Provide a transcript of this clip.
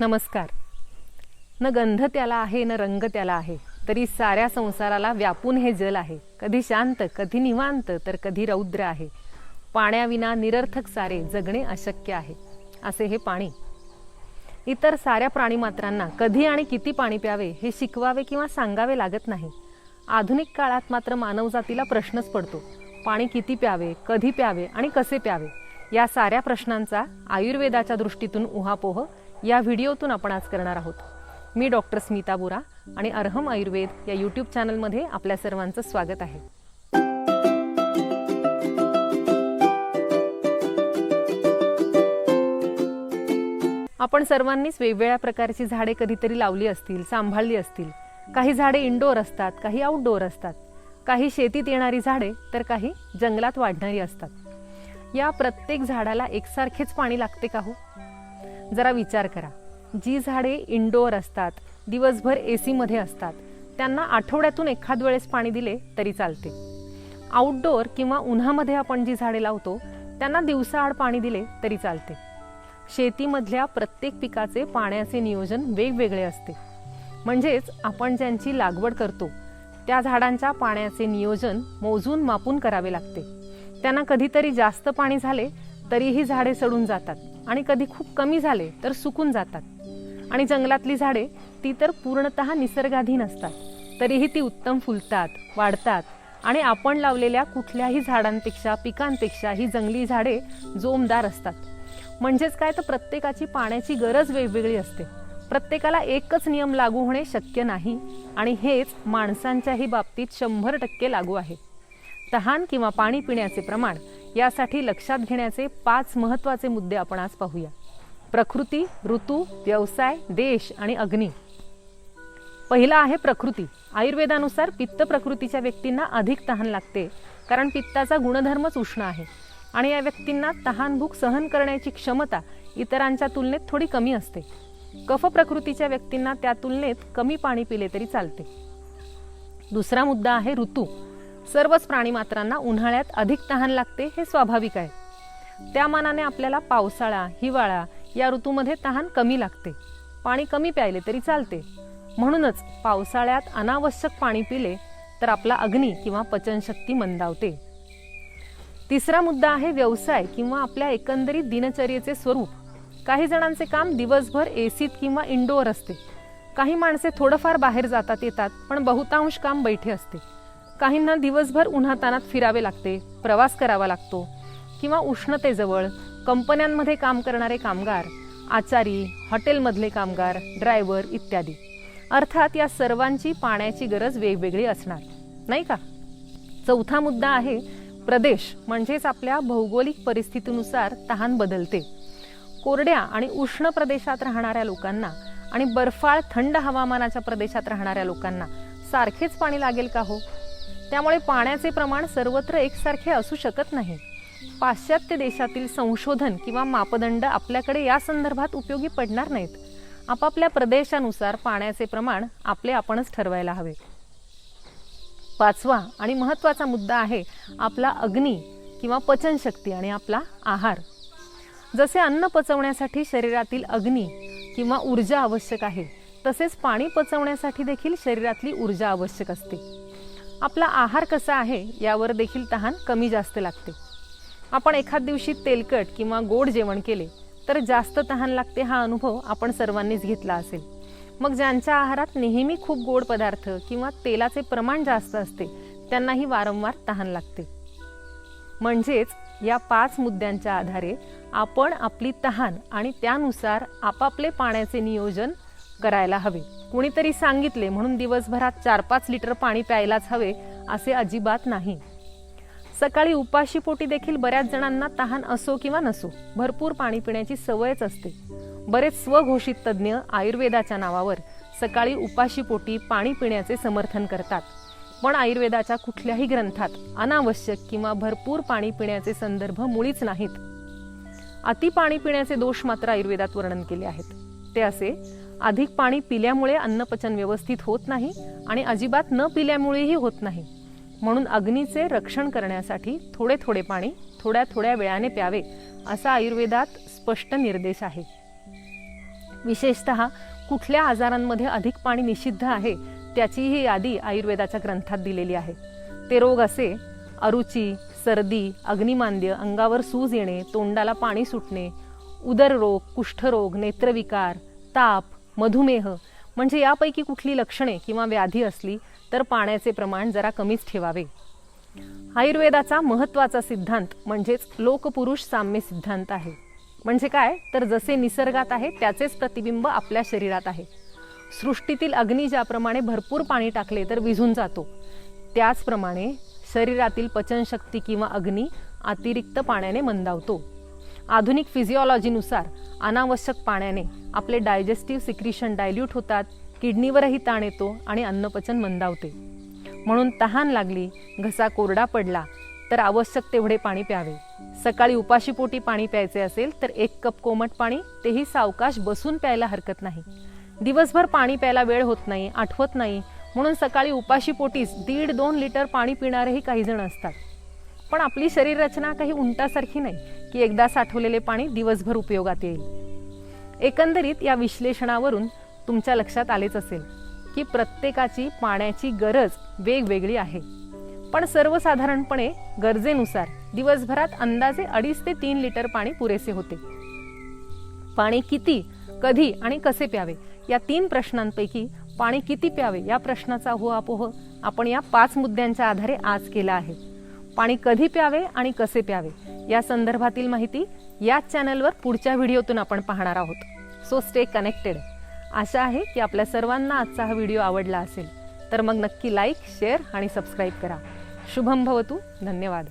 नमस्कार. न गंध त्याला आहे न रंग त्याला आहे. तरी साऱ्या संसाराला व्यापून हे जल आहे. कधी शांत कधी निवांत तर कधी रौद्र आहे. पाण्याविना निरर्थक सारे जगणे अशक्य आहे असे हे पाणी. इतर साऱ्या प्राणीमात्रांना कधी आणि किती पाणी प्यावे हे शिकवावे किंवा सांगावे लागत नाही. आधुनिक काळात मात्र मानवजातीला प्रश्नच पडतो. पाणी किती प्यावे कधी प्यावे आणि कसे प्यावे या साऱ्या प्रश्नांचा आयुर्वेदाच्या दृष्टीतून उहापोह या व्हिडिओतून आपण आज करणार आहोत. मी डॉक्टर स्मिता बोरा आणि अर्हम आयुर्वेद या यूट्यूब चॅनलमध्ये आपल्या सर्वांचं स्वागत आहे. आपण सर्वांनीच वेगवेगळ्या प्रकारची झाडे कधीतरी लावली असतील सांभाळली असतील. काही झाडे इनडोअर असतात काही आउटडोअर असतात. काही शेतीत येणारी झाडे तर काही जंगलात वाढणारी असतात. या प्रत्येक झाडाला एकसारखेच पाणी लागते का हो? जरा विचार करा. जी झाडे इनडोअर असतात दिवसभर ए सीमध्ये असतात त्यांना आठवड्यातून एखाद वेळेस पाणी दिले तरी चालते. आउटडोअर किंवा उन्हामध्ये आपण जी झाडे लावतो त्यांना दिवसाआड पाणी दिले तरी चालते. शेतीमधल्या प्रत्येक पिकाचे पाण्याचे नियोजन वेगवेगळे असते. म्हणजेच आपण ज्यांची लागवड करतो त्या झाडांच्या पाण्याचे नियोजन मोजून मापून करावे लागते. त्यांना कधीतरी जास्त पाणी झाले तरीही झाडे सडून जातात. आणि कधी खूप कमी झाले तर सुकून जातात. आणि जंगलातली झाडे ती तर पूर्णतः निसर्गाधीन असतात. तरीही ती उत्तम फुलतात वाढतात आणि आपण लावलेल्या कुठल्याही झाडांपेक्षा पिकांपेक्षा ही जंगली झाडे जोमदार असतात. म्हणजेच काय तर प्रत्येकाची पाण्याची गरज वेगवेगळी असते. प्रत्येकाला एकच नियम लागू होणे शक्य नाही आणि हेच माणसांच्याही बाबतीत शंभर टक्के लागू आहे. तहान किंवा पाणी पिण्याचे प्रमाण यासाठी लक्षात घेण्याचे पाच महत्त्वाचे मुद्दे आपण आज पाहूया. प्रकृती ऋतू व्यवसाय देश आणि अग्नी. पहिला आहे प्रकृती. आयुर्वेदानुसार पित्त प्रकृतीच्या व्यक्तींना अधिक तहान लागते कारण पित्ताचा गुणधर्मच उष्ण आहे. आणि या व्यक्तींना तहान भूक सहन करण्याची क्षमता इतरांच्या तुलनेत थोडी कमी असते. कफ प्रकृतीच्या व्यक्तींना त्या तुलनेत कमी पाणी पिले तरी चालते. दुसरा मुद्दा आहे ऋतू. सर्वच प्राणीमात्रांना उन्हाळ्यात अधिक तहान लागते हे स्वाभाविक आहे. त्या मानाने आपल्याला पावसाळा हिवाळा या ऋतूमध्ये तहान कमी लागते. पाणी कमी प्यायले तरी चालते. म्हणूनच पावसाळ्यात अनावश्यक पाणी पिले तर आपला अग्नी किंवा पचनशक्ती मंदावते. तिसरा मुद्दा आहे व्यवसाय किंवा आपल्या एकंदरीत दिनचर्येचे स्वरूप. काही जणांचे काम दिवसभर एसीत किंवा इंडोअर असते. काही माणसे थोडंफार बाहेर जातात येतात पण बहुतांश काम बैठे असते. काहींना दिवसभर उन्हातानात फिरावे लागते प्रवास करावा लागतो किंवा उष्णतेजवळ कंपन्यांमध्ये काम करणारे कामगार आचारी हॉटेलमधले कामगार ड्रायव्हर इत्यादी. अर्थात या सर्वांची पाण्याची गरज वेगवेगळी असणार नाही का? चौथा मुद्दा आहे प्रदेश म्हणजेच आपल्या भौगोलिक परिस्थितीनुसार तहान बदलते. कोरड्या आणि उष्ण प्रदेशात राहणाऱ्या लोकांना आणि बर्फाळ थंड हवामानाच्या प्रदेशात राहणाऱ्या लोकांना सारखेच पाणी लागेल का हो? त्यामुळे पाण्याचे प्रमाण सर्वत्र एकसारखे असू शकत नाही. पाश्चात्य देशातील संशोधन किंवा मापदंड आपल्याकडे या संदर्भात उपयोगी पडणार नाहीत. आपापल्या प्रदेशानुसार पाण्याचे प्रमाण आपले आपणच ठरवायला हवे. पाचवा आणि महत्त्वाचा मुद्दा आहे आपला अग्नी किंवा पचनशक्ती आणि आपला आहार. जसे अन्न पचवण्यासाठी शरीरातील अग्नी किंवा ऊर्जा आवश्यक आहे तसेच पाणी पचवण्यासाठी देखील शरीरातली ऊर्जा आवश्यक असते. आपला आहार कसा आहे यावर देखील तहान कमी जास्त लागते. आपण एखाद दिवशी तेलकट किंवा गोड जेवण केले तर जास्त तहान लागते हा अनुभव आपण सर्वांनीच घेतला असेल. मग ज्यांच्या आहारात नेहमी खूप गोड पदार्थ किंवा तेलाचे प्रमाण जास्त असते त्यांनाही वारंवार तहान लागते. म्हणजेच या पाच मुद्द्यांच्या आधारे आपण आपली तहान आणि त्यानुसार आपापले पाण्याचे नियोजन करायला हवे. कुणीतरी सांगितले म्हणून दिवसभरात चार पाच लिटर पाणी प्यायलाच हवे असे अजिबात नाही. सकाळी उपाशीपोटी देखील बऱ्याच जणांना तहान असो किंवा नसो भरपूर पाणी पिण्याची सवयच असते. बरेच स्वघोषित तज्ज्ञ आयुर्वेदाच्या नावावर सकाळी उपाशीपोटी पाणी पिण्याचे समर्थन करतात. पण आयुर्वेदाच्या कुठल्याही ग्रंथात अनावश्यक किंवा भरपूर पाणी पिण्याचे संदर्भ मुळीच नाहीत. अति पाणी पिण्याचे दोष मात्र आयुर्वेदात वर्णन केले आहेत. ते असे अधिक पाणी पिल्यामुळे अन्नपचन व्यवस्थित होत नाही आणि अजिबात न पिल्यामुळेही होत नाही. म्हणून अग्नीचे रक्षण करण्यासाठी थोडे थोडे पाणी थोड्या थोड्या वेळाने प्यावे असा आयुर्वेदात स्पष्ट निर्देश आहे. विशेषत कुठल्या आजारांमध्ये अधिक पाणी निषिद्ध आहे त्याचीही यादी आयुर्वेदाच्या ग्रंथात दिलेली आहे. ते रोग असे अरुची सर्दी अग्निमांद्य अंगावर सूज येणे तोंडाला पाणी सुटणे उदररोग कुष्ठरोग नेत्रविकार ताप मधुमेह. म्हणजे यापैकी कुठली लक्षणे किंवा व्याधी असली तर पाण्याचे प्रमाण जरा कमीच ठेवावे. आयुर्वेदाचा महत्त्वाचा सिद्धांत म्हणजेच लोकपुरुष साम्य सिद्धांत आहे. म्हणजे काय? तर जसे निसर्गात आहे त्याचेच प्रतिबिंब आपल्या शरीरात आहे. सृष्टीतील अग्नी ज्याप्रमाणे भरपूर पाणी टाकले तर विझून जातो. त्याचप्रमाणे शरीरातील पचनशक्ती किंवा अग्नी अतिरिक्त पाण्याने मंदावतो. आधुनिक फिजिओलॉजीनुसार अनावश्यक पाण्याने आपले डायजेस्टिव्ह सिक्रिशन डायल्यूट होतात किडनीवरही ताण येतो आणि अन्नपचन मंदावते. म्हणून तहान लागली घसा कोरडा पडला तर आवश्यक तेवढे पाणी प्यावे. सकाळी उपाशीपोटी पाणी प्यायचे असेल तर एक कप कोमट पाणी तेही सावकाश बसून प्यायला हरकत नाही. दिवसभर पाणी प्यायला वेळ होत नाही आठवत नाही म्हणून सकाळी उपाशीपोटीच दीड दोन लिटर पाणी पिणारेही काही जण असतात. पण आपली शरीररचना काही उंटासारखी नाही की एकदा साठवलेले पाणी दिवसभर उपयोगात येईल. एकंदरीत या विश्लेषणावरून तुमच्या लक्षात आलेच असेल की प्रत्येकाची पाण्याची गरज वेगवेगळी आहे. पण सर्वसाधारणपणे गरजेनुसार दिवसभरात अंदाजे अडीच ते तीन लिटर पाणी पुरेसे होते. पाणी किती कधी आणि कसे प्यावे या तीन प्रश्नांपैकी पाणी किती प्यावे या प्रश्नाचा उहापोह आपण या पाच मुद्द्यांच्या आधारे आज केला आहे. पाणी कधी प्यावे आणि कसे प्यावे या संदर्भातील माहिती याच चॅनलवर पुढच्या व्हिडिओतून आपण पाहणार आहोत. सो स्टे कनेक्टेड आशा आहे की आपल्या सर्वांना आजचा हा व्हिडिओ आवडला असेल. तर मग नक्की लाईक शेअर आणि सबस्क्राईब करा. शुभम भवतू. धन्यवाद.